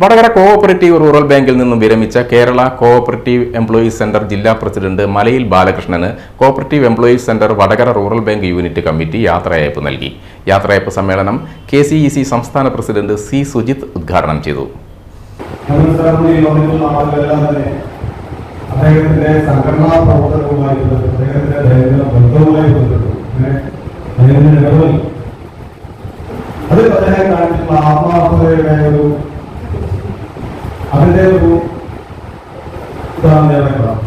Vadakara cooperative rural ബാങ്കിൽ നിന്നും വിരമിച്ച കേരള കോഓപ്പറേറ്റീവ് എംപ്ലോയീസ് സെന്റർ ജില്ലാ പ്രസിഡന്റ് മലയിൽ ബാലകൃഷ്ണന് cooperative employees centre Vadakara rural bank unit committee യാത്രയയപ്പ് നൽകി. യാത്രയയപ്പ് സമ്മേളനം കെ സംസ്ഥാന പ്രസിഡന്റ് സി സുജിത് ഉദ്ഘാടനം ചെയ്തു. അദ്ദേഹത്തിന്റെ സംഘടനാ അദ്ദേഹത്തിന്റെ അതിൽ അദ്ദേഹം കാണിച്ചിട്ടുള്ള ആത്മാർത്ഥതയുടെ ഒരു അതിന്റെ ഒരു ഉദാഹരണം ഞാൻ പറയാം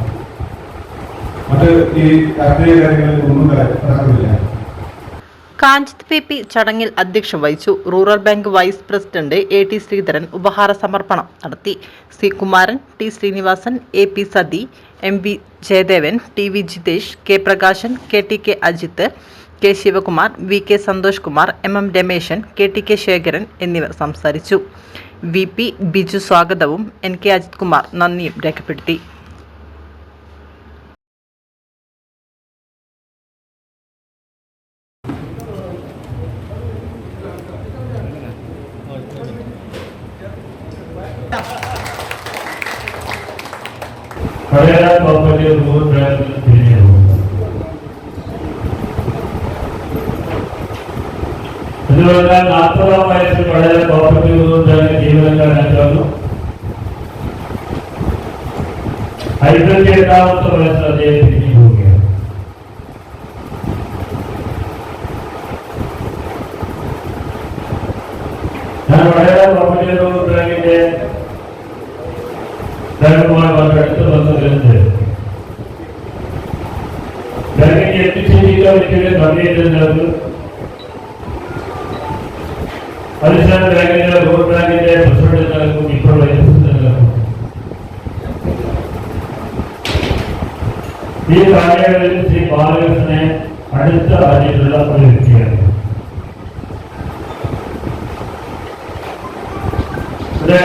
മറ്റ് ഈ രാഷ്ട്രീയ കാര്യങ്ങളിൽ ഒന്നും കിടക്കുന്നില്ല കാഞ്ചിത് പി പി ചടങ്ങിൽ അധ്യക്ഷം വഹിച്ചു. Rural bank vice president A T Sreedharan ഉപഹാര സമർപ്പണം നടത്തി. C Kumaran T Srinivasan A P Sathi M V Jayadevan T V Jithesh K Prakashan K T K Ajith K Sivakumar V K Santhosh Kumar M M Rameshan K T K Sekharan എന്നിവർ സംസാരിച്ചു. V P Biju സ്വാഗതവും N K Ajith Kumar നന്ദിയും രേഖപ്പെടുത്തി. Haryana property rural ബാങ്കിൽ అందువల్ల నాతో వయసు పడలే గొప్పటి గురించి జీవనంగా నచ్చాను ఐదు చేతావంత వయసు అదే ನಾನು ಒಳ್ಳೆಯ റൂറൽ ബാങ്കിന്റെ പ്രസിഡന്റ് നൽകും ഇപ്പോൾ വൈസ് പ്രസിഡന്റ് നൽകും ഈ കാലയളവിൽ ശ്രീ ബാലകൃഷ്ണനെ അടുത്ത അറിഞ്ഞിട്ടുള്ള ഒരു വ്യക്തിയാണ് ഇവിടെ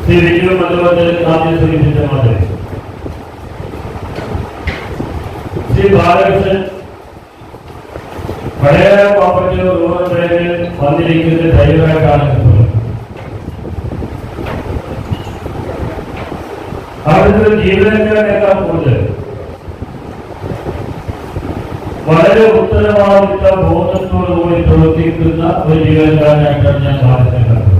ശ്രീ വിജു മധുവത്തിൽ ആദ്യം സൂചിപ്പിച്ച മാതിരി ശ്രീ ബാലകൃഷ്ണൻ പഴയ വളരെ ഉത്തരവാദിത്ത ബോധത്തോടുകൂടി പ്രവർത്തിക്കുന്ന ഒരു ജീവനക്കാരനായിട്ടാണ് ഞാൻ കണ്ടത്